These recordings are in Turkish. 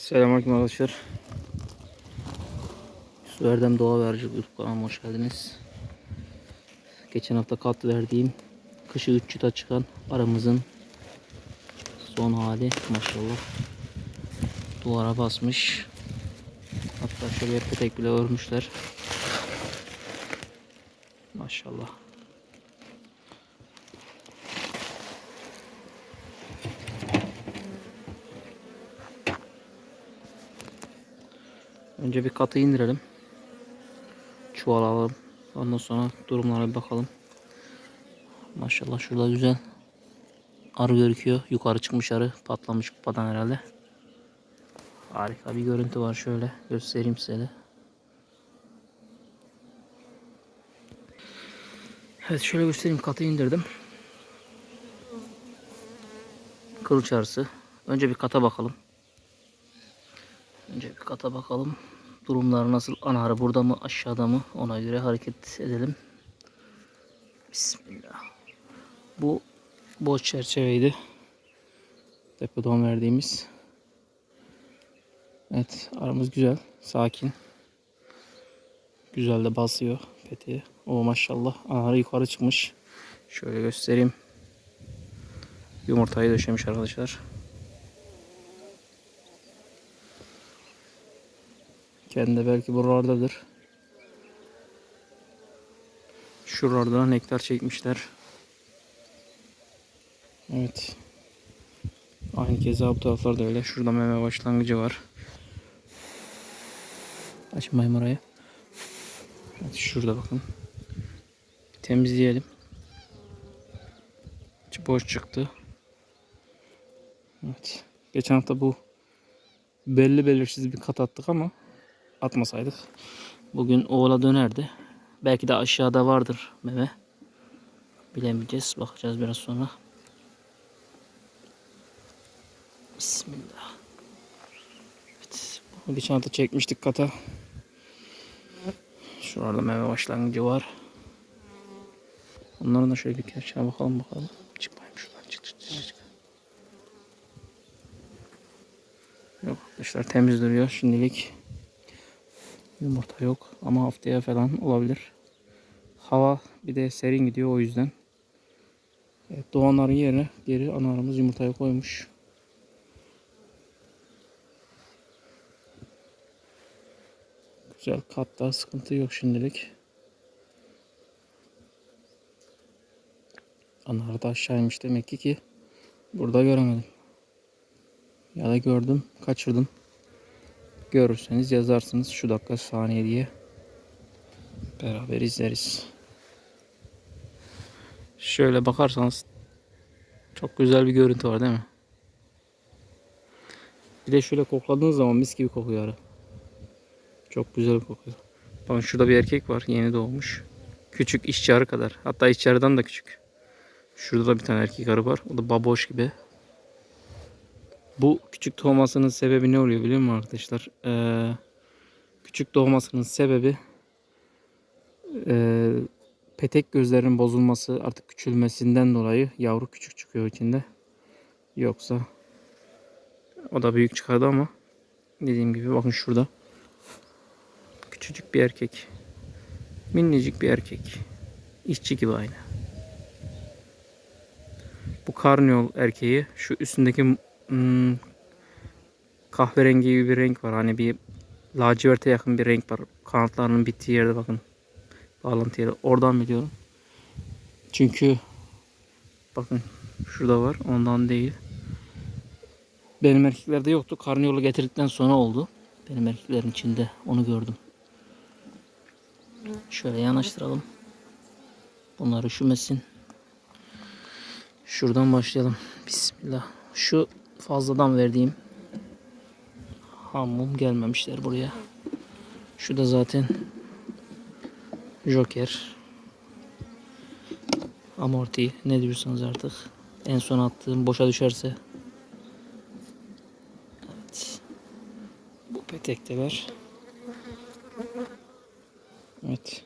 Selamünaleyküm arkadaşlar. Su Erdem Doğa Verici YouTube kanalıma hoş geldiniz. Geçen hafta kat verdiğim kışı 3 çıta çıkan aramızın son hali maşallah. Duvara basmış. Hatta şöyle petek bile örmüşler. Maşallah. Önce bir katı indirelim. Çuval alalım. Ondan sonra durumlara bir bakalım. Maşallah şurada güzel arı gözüküyor. Yukarı çıkmış arı. Patlamış kupadan herhalde. Harika bir görüntü var. Şöyle göstereyim size de. Evet şöyle göstereyim. Katı indirdim. Kılıç arısı. Önce bir kata bakalım. Önce bir kata bakalım. Durumlar nasıl? Anahara burada mı aşağıda mı? Ona göre hareket edelim. Bismillah. Bu boş çerçeveydi. Depodan verdiğimiz. Evet aramız güzel. Sakin. Güzel de basıyor peteği. O maşallah. Anahara yukarı çıkmış. Şöyle göstereyim. Yumurtayı döşemiş arkadaşlar. Kendi belki buralardadır. Şuralarda nektar çekmişler. Evet. Aynı keza bu taraflarda öyle. Şurada meme başlangıcı var. Açmayayım orayı. Evet, şurada bakın. Temizleyelim. İçi boş çıktı. Evet. Geçen hafta bu belli belirsiz bir kat attık ama atmasaydık bugün oğla dönerdi. Belki de aşağıda vardır meme. Bilemeyeceğiz. Bakacağız biraz sonra. Bismillah. Evet. Bunu geçen hafta çekmiştik kata. Şurada meme başlangıcı var. Onların da şöyle bir aşağı bakalım bakalım. Çıkmayayım şuradan çık çık çık. çık. Yok arkadaşlar temiz duruyor şimdilik. Yumurta yok ama haftaya falan olabilir. Hava bir de serin gidiyor o yüzden. Evet, doğanların yerine geri analarımız yumurtaya koymuş. Güzel katta sıkıntı yok şimdilik. Anar da aşağıymış demek ki ki burada göremedim. Ya da gördüm kaçırdım. Görürseniz yazarsınız şu dakika saniye diye. Beraber izleriz. Şöyle bakarsanız çok güzel bir görüntü var değil mi? Bir de şöyle kokladığınız zaman mis gibi kokuyor arı. Çok güzel kokuyor. Bakın şurada bir erkek var yeni doğmuş. Küçük işçi arı kadar. Hatta işçi arıdan da küçük. Şurada da bir tane erkek arı var. O da baboş gibi. Bu küçük doğmasının sebebi ne oluyor biliyor musun arkadaşlar? Ee, küçük doğmasının sebebi e, petek gözlerinin bozulması artık küçülmesinden dolayı yavru küçük çıkıyor içinde. Yoksa o da büyük çıkardı ama dediğim gibi bakın şurada küçücük bir erkek minicik bir erkek işçi gibi aynı. Bu karniyol erkeği şu üstündeki hmm, kahverengi gibi bir renk var. Hani bir laciverte yakın bir renk var. Kanatlarının bittiği yerde bakın. Bağlantı yeri. Oradan biliyorum. Çünkü bakın şurada var. Ondan değil. Benim erkeklerde yoktu. Karniyolu getirdikten sonra oldu. Benim erkeklerin içinde onu gördüm. Şöyle yanaştıralım. Bunlar üşümesin. Şuradan başlayalım. Bismillah. Şu fazladan verdiğim hamum gelmemişler buraya. Şu da zaten Joker. Amorti ne diyorsanız artık. En son attığım boşa düşerse. Evet. Bu petekteler. Evet.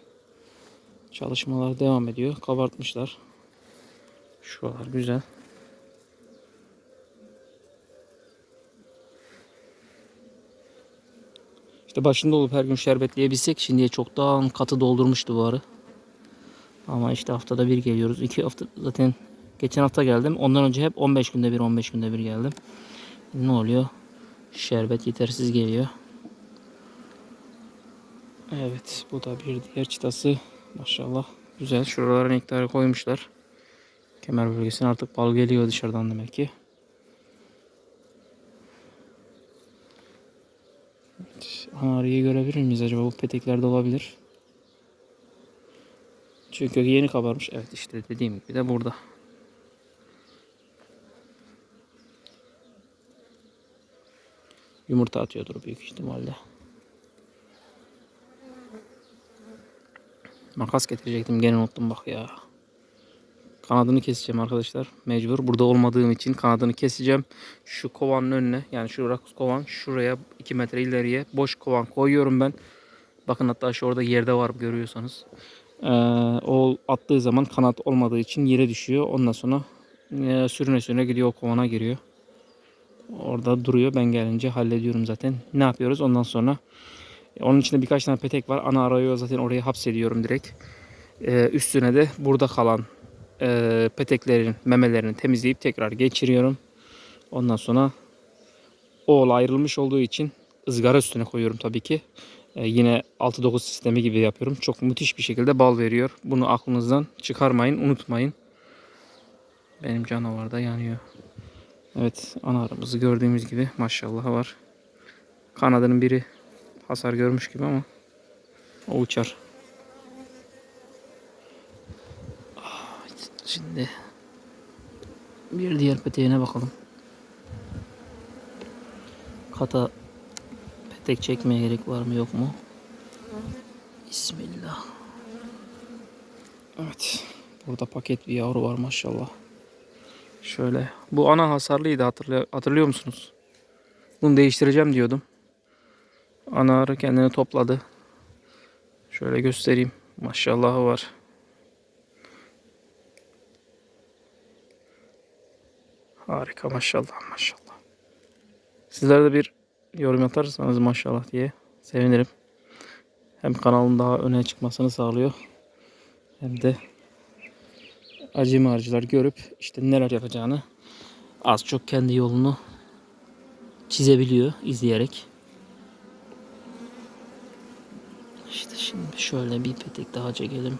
Çalışmalar devam ediyor. Kabartmışlar. Şuralar güzel. İşte başında olup her gün şerbetleyebilsek şimdiye çoktan katı doldurmuştu bu arı. Ama işte haftada bir geliyoruz. İki hafta zaten geçen hafta geldim. Ondan önce hep 15 günde bir 15 günde bir geldim. Ne oluyor? Şerbet yetersiz geliyor. Evet bu da bir diğer çıtası. Maşallah güzel. Şuralara nektarı koymuşlar. Kemer bölgesine artık bal geliyor dışarıdan demek ki. Evet, Anarıyı görebilir miyiz acaba? Bu peteklerde olabilir. Çünkü yeni kabarmış. Evet işte dediğim gibi de burada. Yumurta atıyordur büyük ihtimalle. Makas getirecektim gene unuttum bak ya. Kanadını keseceğim arkadaşlar. Mecbur. Burada olmadığım için kanadını keseceğim. Şu kovanın önüne yani şu rakus kovan şuraya 2 metre ileriye boş kovan koyuyorum ben. Bakın hatta şu orada yerde var görüyorsanız. Ee, o attığı zaman kanat olmadığı için yere düşüyor. Ondan sonra e, sürüne sürüne gidiyor o kovana giriyor. Orada duruyor. Ben gelince hallediyorum zaten. Ne yapıyoruz ondan sonra? e, Onun içinde birkaç tane petek var. Ana arayı zaten oraya hapsediyorum direkt. Ee, üstüne de burada kalan e, peteklerin memelerini temizleyip tekrar geçiriyorum. Ondan sonra oğul ayrılmış olduğu için ızgara üstüne koyuyorum tabii ki. E, yine 6-9 sistemi gibi yapıyorum. Çok müthiş bir şekilde bal veriyor. Bunu aklınızdan çıkarmayın, unutmayın. Benim canavar da yanıyor. Evet, ana aramızı gördüğümüz gibi maşallah var. Kanadının biri hasar görmüş gibi ama o uçar. Şimdi bir diğer peteğine bakalım. Kata petek çekmeye gerek var mı yok mu? Bismillah. Evet. Burada paket bir yavru var maşallah. Şöyle. Bu ana hasarlıydı hatırlıyor, hatırlıyor musunuz? Bunu değiştireceğim diyordum. Ana arı kendini topladı. Şöyle göstereyim. Maşallahı var. Harika maşallah maşallah. Sizler de bir yorum atarsanız maşallah diye sevinirim. Hem kanalın daha öne çıkmasını sağlıyor. Hem de acemi harcılar görüp işte neler yapacağını az çok kendi yolunu çizebiliyor izleyerek. İşte şimdi şöyle bir petek daha çekelim.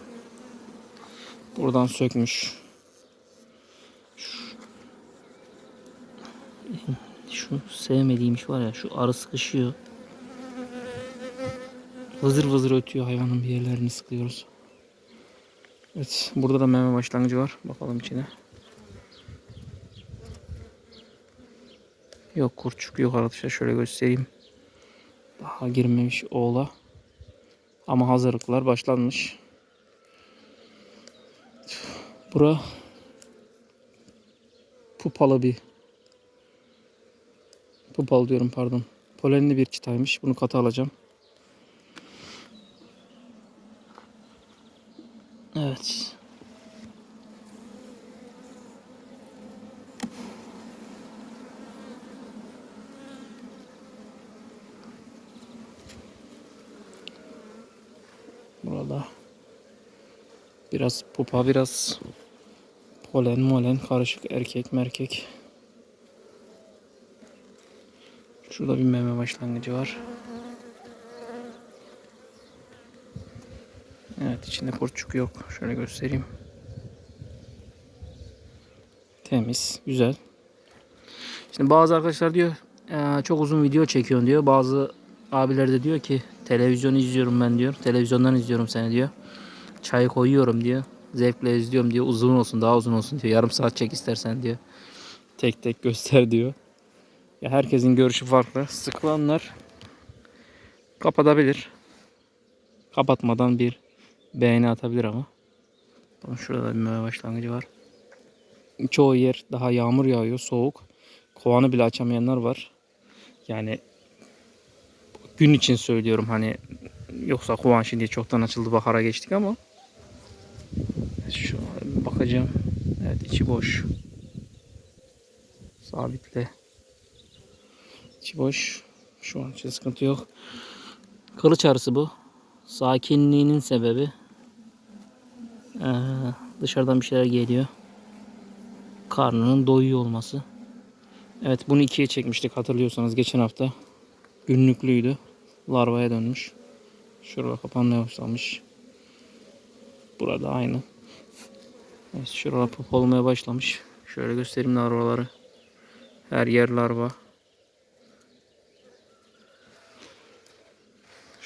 Buradan sökmüş. Şu sevmediğim iş var ya şu arı sıkışıyor. Vızır vızır ötüyor hayvanın bir yerlerini sıkıyoruz. Evet burada da meme başlangıcı var. Bakalım içine. Yok kurçuk yok arkadaşlar şöyle göstereyim. Daha girmemiş oğla. Ama hazırlıklar başlanmış. Bura pupalı bir Pupal diyorum pardon. Polenli bir çıtaymış. Bunu katı alacağım. Evet. Burada biraz pupa biraz polen molen karışık erkek merkek. Şurada bir meme başlangıcı var. Evet içinde kurçuk yok. Şöyle göstereyim. Temiz, güzel. Şimdi bazı arkadaşlar diyor "Ee, çok uzun video çekiyorsun diyor. Bazı abiler de diyor ki televizyon izliyorum ben diyor. Televizyondan izliyorum seni diyor. Çayı koyuyorum diyor. Zevkle izliyorum diyor. Uzun olsun daha uzun olsun diyor. Yarım saat çek istersen diyor. Tek tek göster diyor. Ya herkesin görüşü farklı. Sıkılanlar kapatabilir. Kapatmadan bir beğeni atabilir ama. Bakın şurada da bir meyve başlangıcı var. Çoğu yer daha yağmur yağıyor, soğuk. Kovanı bile açamayanlar var. Yani gün için söylüyorum hani yoksa kovan şimdi çoktan açıldı bahara geçtik ama şu bakacağım. Evet içi boş. Sabitle. İçi boş. Şu an için sıkıntı yok. Kılıç arısı bu. Sakinliğinin sebebi ee, dışarıdan bir şeyler geliyor. Karnının doyuyor olması. Evet bunu ikiye çekmiştik hatırlıyorsanız geçen hafta. Günlüklüydü. Larvaya dönmüş. Şurada kapanmaya başlamış. Burada aynı. Evet, şurada pop olmaya başlamış. Şöyle göstereyim larvaları. Her yer larva.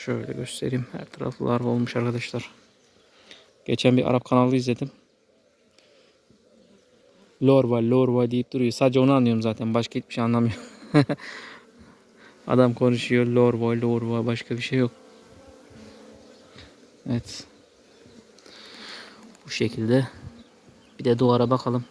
Şöyle göstereyim. Her taraf larva olmuş arkadaşlar. Geçen bir Arap kanalı izledim. Lorva, lorva deyip duruyor. Sadece onu anlıyorum zaten. Başka hiçbir şey anlamıyorum. Adam konuşuyor. Lorva, lorva. Başka bir şey yok. Evet. Bu şekilde. Bir de duvara bakalım.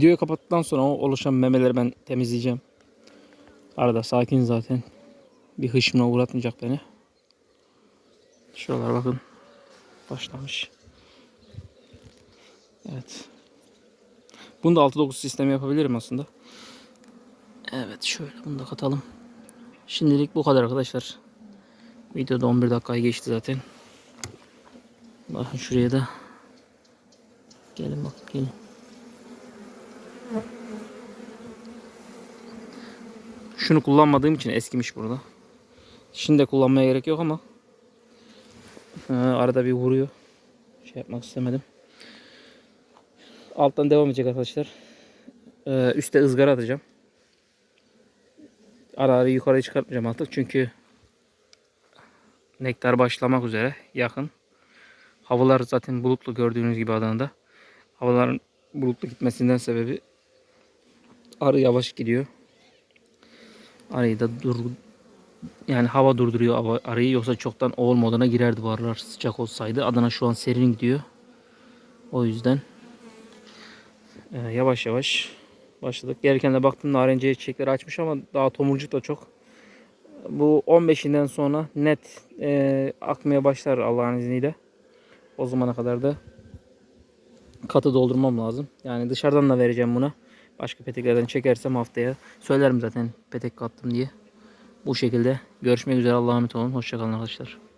Videoyu kapattıktan sonra o oluşan memeleri ben temizleyeceğim. Arada sakin zaten. Bir hışmına uğratmayacak beni. Şuralar bakın. Başlamış. Evet. Bunu da 6-9 sistemi yapabilirim aslında. Evet şöyle bunu da katalım. Şimdilik bu kadar arkadaşlar. Videoda 11 dakikayı geçti zaten. Bakın şuraya da. Gelin bakın gelin. Şunu kullanmadığım için eskimiş burada. Şimdi de kullanmaya gerek yok ama ee, arada bir vuruyor. Şey yapmak istemedim. Alttan devam edecek arkadaşlar. Ee, üste ızgara atacağım. Ara ara yukarı çıkartmayacağım artık çünkü nektar başlamak üzere yakın. Havalar zaten bulutlu gördüğünüz gibi Adana'da. Havaların bulutlu gitmesinden sebebi arı yavaş gidiyor. Arıyı da dur yani hava durduruyor arıyı yoksa çoktan oğul moduna girerdi bu arılar sıcak olsaydı. Adana şu an serin gidiyor. O yüzden e, yavaş yavaş başladık. Gelirken de baktım narenciye çiçekleri açmış ama daha tomurcuk da çok. Bu 15'inden sonra net e, akmaya başlar Allah'ın izniyle. O zamana kadar da katı doldurmam lazım. Yani dışarıdan da vereceğim buna. Başka peteklerden çekersem haftaya söylerim zaten petek kattım diye. Bu şekilde görüşmek üzere Allah'a emanet olun. Hoşçakalın arkadaşlar.